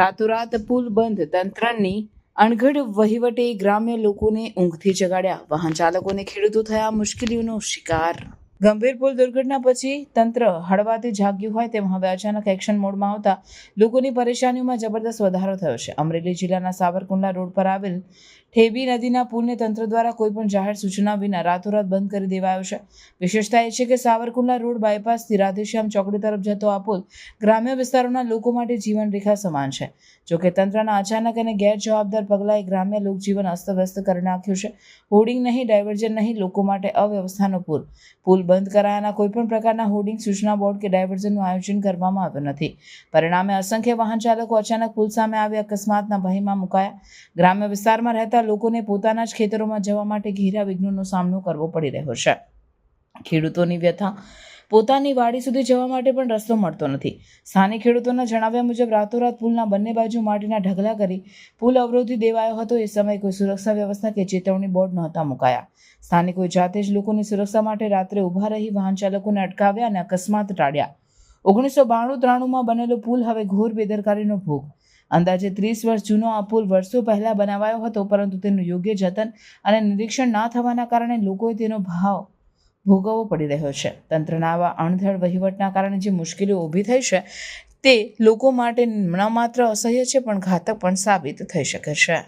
રાતોરાત પુલ બંધ તંત્રની અણઘડ વહીવટે ગ્રામ્ય લોકોને ઊંઘથી જગાડ્યા. વાહન ચાલકોને ખેડૂતો થયા મુશ્કેલીઓનો શિકાર. ગંભીર પુલ દુર્ઘટના પછી તંત્ર હળવાથી જાગ્યું હોય તેમ હવે અચાનક એક્શન મોડમાં આવતા લોકોની પરેશાનીઓમાં જબરદસ્ત વધારો થયો છે. અમરેલી જિલ્લાના સાવરકુંડલા રોડ પર આવેલ ઠેબી નદીના પુલને તંત્ર દ્વારા કોઈપણ જાહેર સૂચના વિના રાતોરાત બંધ કરી દેવાયો છે. વિશેષતા એ છે કે સાવરકુંડલા રોડ બાયપાસથી રાધેશ્યામ ચોકડી તરફ જતો આ પુલ ગ્રામ્ય વિસ્તારોના લોકો માટે જીવનરેખા સમાન છે. જોકે તંત્રના અચાનક અને ગેરજવાબદાર પગલાંએ ગ્રામ્ય લોકજીવન અસ્તવ્યસ્ત કરી નાખ્યું છે. હોર્ડિંગ નહીં ડાયવર્ઝન નહીં, લોકો માટે અવ્યવસ્થાનો પુલ. પુલ બંધ કરાયાના કોઈપણ પ્રકારના હોર્ડિંગ સૂચના બોર્ડ કે ડાયવર્ઝનનું આયોજન કરવામાં આવ્યું નથી. પરિણામે અસંખ્ય વાહન ચાલકો અચાનક પુલ સામે આવી અકસ્માતના ભયમાં મુકાયા. ગ્રામ્ય વિસ્તારમાં રહેતા લોકોને પોતાના જ ખેતરોમાં જવા માટે ઘેરા વિઘ્નોનો સામનો કરવો પડી રહ્યો છે. ખેડૂતોની વ્યથા, પોતાની વાડી સુધી જવા માટે પણ રસ્તો મળતો નથી. સ્થાનિક ખેડૂતોના જણાવ્યા મુજબ, રાતોરાત પુલના બંને બાજુ માટીના ઢગલા કરી પુલ અવરોધી દેવાયો હતો. એ સમયે કોઈ સુરક્ષા વ્યવસ્થા કે ચેતવણી બોર્ડ નહોતા મુકાયા. સ્થાનિકોએ જાતે જ લોકોની સુરક્ષા માટે રાત્રે ઊભા રહી વાહન ચાલકોને અટકાવ્યા અને અકસ્માત ટાળ્યા. ઓગણીસો બાણું ત્રાણુંમાં બનેલો પુલ હવે ઘોર બેદરકારીનો ભોગ અંદાજે ત્રીસ વર્ષ જૂનો આ પુલ વર્ષો પહેલાં બનાવાયો હતો, પરંતુ તેનું યોગ્ય જતન અને નિરીક્ષણ ના થવાના કારણે લોકોએ તેનો ભાવ ભોગવવો પડી રહ્યો છે. તંત્રના આવા અણધડ વહીવટના કારણે જે મુશ્કેલીઓ ઊભી થઈ છે, તે લોકો માટે ન માત્ર અસહ્ય છે, પણ ઘાતક પણ સાબિત થઈ શકે છે.